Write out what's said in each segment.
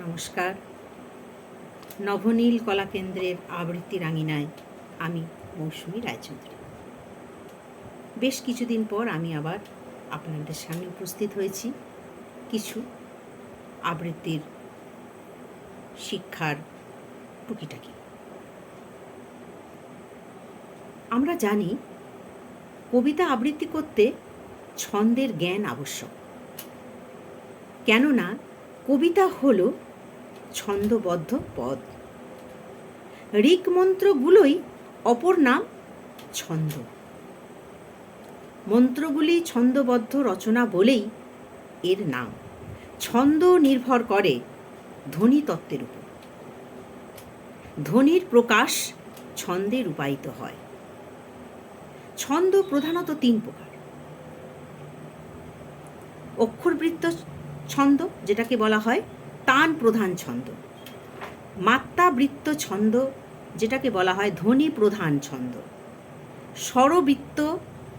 নমস্কার। নবনীল কলা কেন্দ্রের আবৃত্তি রাঙিনায় আমি মৌসুমী রায়চৌধুরী। বেশ কিছুদিন পর আমি আবার আপনাদের সামনে উপস্থিত হয়েছি। কিছু আবৃত্তির শিক্ষার টুকিটাকি। আমরা জানি, কবিতা আবৃত্তি করতে ছন্দের জ্ঞান আবশ্যক। কেননা কবিতা হল ছন্দবদ্ধ পদ। ঋক মন্ত্রগুলোই অপর নাম ছন্দ। মন্ত্রগুলি ছন্দবদ্ধ রচনা বলেই এর নাম। ছন্দ নির্ভর করে ধ্বনি তত্ত্বের উপর। ধ্বনির প্রকাশ ছন্দে রূপায়িত হয়। ছন্দ প্রধানত তিন প্রকার। অক্ষরবৃত্ত ছন্দ, যেটাকে বলা হয় তান প্রধান ছন্দ। মাত্রাবৃত্ত ছন্দ, যেটাকে বলা হয় ধ্বনি প্রধান ছন্দ। স্বরবৃত্ত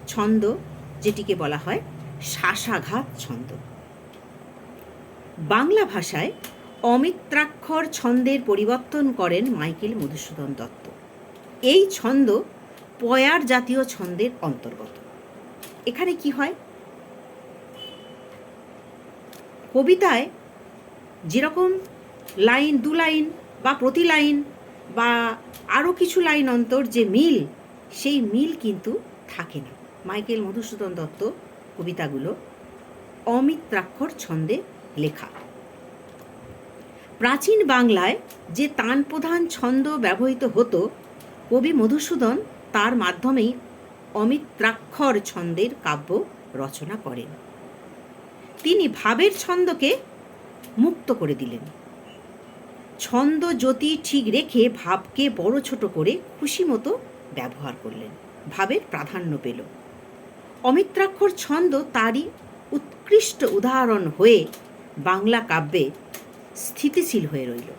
ছন্দ, যেটিকে বলা হয় শ্বাসাঘাত ছন্দ। বাংলা ভাষায় অমিত্রাক্ষর ছন্দের পরিবর্তন করেন মাইকেল মধুসূদন দত্ত। এই ছন্দ পয়ার জাতীয় ছন্দের অন্তর্গত। এখানে কি হয়? কবিতায় যেরকম লাইন, দু লাইন বা প্রতি লাইন বা আরও কিছু লাইন অন্তর যে মিল, সেই মিল কিন্তু থাকে না। মাইকেল মধুসূদন দত্ত কবিতাগুলো অমিত্রাক্ষর ছন্দে লেখা। প্রাচীন বাংলায় যে তান প্রধান ছন্দ ব্যবহৃত হতো, কবি মধুসূদন তার মাধ্যমেই অমিত্রাক্ষর ছন্দের কাব্য রচনা করেন। তিনি ভাবের ছন্দকে মুক্ত করে দিলেন। ছন্দ জ্যোতি ঠিক রেখে ভাবকে বড় ছোট করে খুশি মতো ব্যবহার করলেন। ভাবের প্রাধান্য পেল। অমিত্রাক্ষর ছন্দ তারই উৎকৃষ্ট উদাহরণ হয়ে বাংলা কাব্যে স্থিতিশীল হয়ে রইল।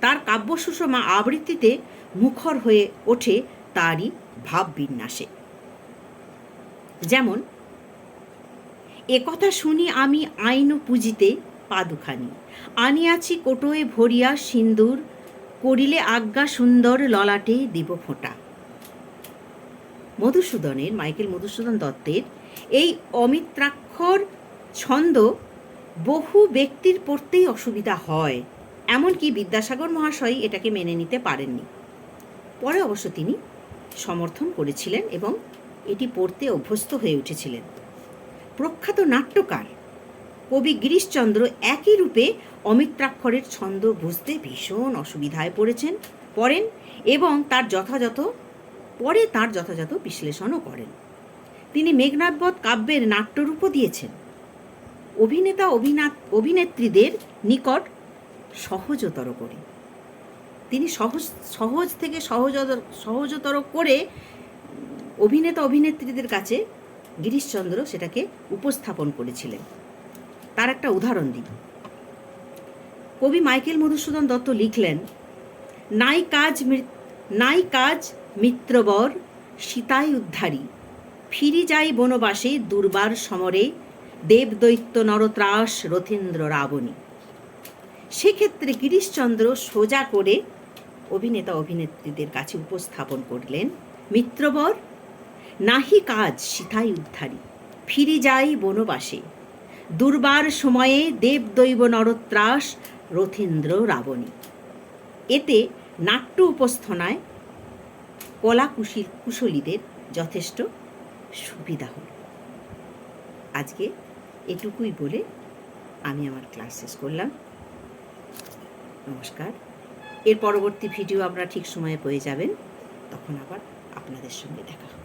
তার কাব্য সুষমা আবৃত্তিতে মুখর হয়ে ওঠে তারই ভাববিন্যাসে। যেমন একথা শুনি আমি আইন পুঁজিতে পাদুখানি আনিয়াছি কোটোয় ভরিয়া সিন্দুর, করিলে আজ্ঞা সুন্দর ললাটে দিব ফোঁটা। মধুসূদনের, মাইকেল মধুসূদন দত্তের এই অমিত্রাক্ষর ছন্দ বহু ব্যক্তির পড়তেই অসুবিধা হয়। এমনকি বিদ্যাসাগর মহাশয় এটাকে মেনে নিতে পারেননি। পরে অবশ্য তিনি সমর্থন করেছিলেন এবং এটি পড়তে অভ্যস্ত হয়ে উঠেছিলেন। প্রখ্যাত নাট্যকার। কবি গিরিশচন্দ্র একই রূপে অমিত্রাক্ষরের ছন্দ বুঝতে ভীষণ অসুবিধায় পড়েছেন, পড়েন এবং তার যথাযথ, পরে তার যথাযথ বিশ্লেষণও করেন। তিনি মেঘনাথবধ কাব্যের নাট্যরূপও দিয়েছেন। অভিনেতা অভিনা অভিনেত্রীদের নিকট সহজতর করে। তিনি সহজ সহজ থেকে সহজতর সহজতর করে অভিনেতা, অভিনেত্রীদের কাছে গিরিশচন্দ্র সেটাকে উপস্থাপন করেছিলেন। তার একটা উদাহরণ দিই। কবি মাইকেল মধুসূদন দত্ত লিখলেন, নাই কাজ নাই কাজ মিত্রবর, সীতাই উদ্ধারী। ফিরি যাই বনবাসে দুর্বার সমরে, দেবদৈত্য নরত্রাস রথীন্দ্র রাবণী সেক্ষেত্রে গিরিশচন্দ্র সোজা করে অভিনেতা অভিনেত্রীদের কাছে উপস্থাপন করলেন, মিত্রবর নাহি কাজ সীতাই উদ্ধারী। ফিরি যাই বনবাসে। দুর্বার সময়ে দেবদৈব নরত্রাস, রথীন্দ্র রাবণী। এতে নাট্য উপস্থনায় কলা কুশী কুশলীদের যথেষ্ট সুবিধা হল। আজকে এটুকুই বলে আমি আমার ক্লাস শেষ করলাম। নমস্কার। এর পরবর্তী ভিডিও আপনারা ঠিক সময়ে পেয়ে যাবেন। তখন আবার আপনাদের সঙ্গে দেখা হবে।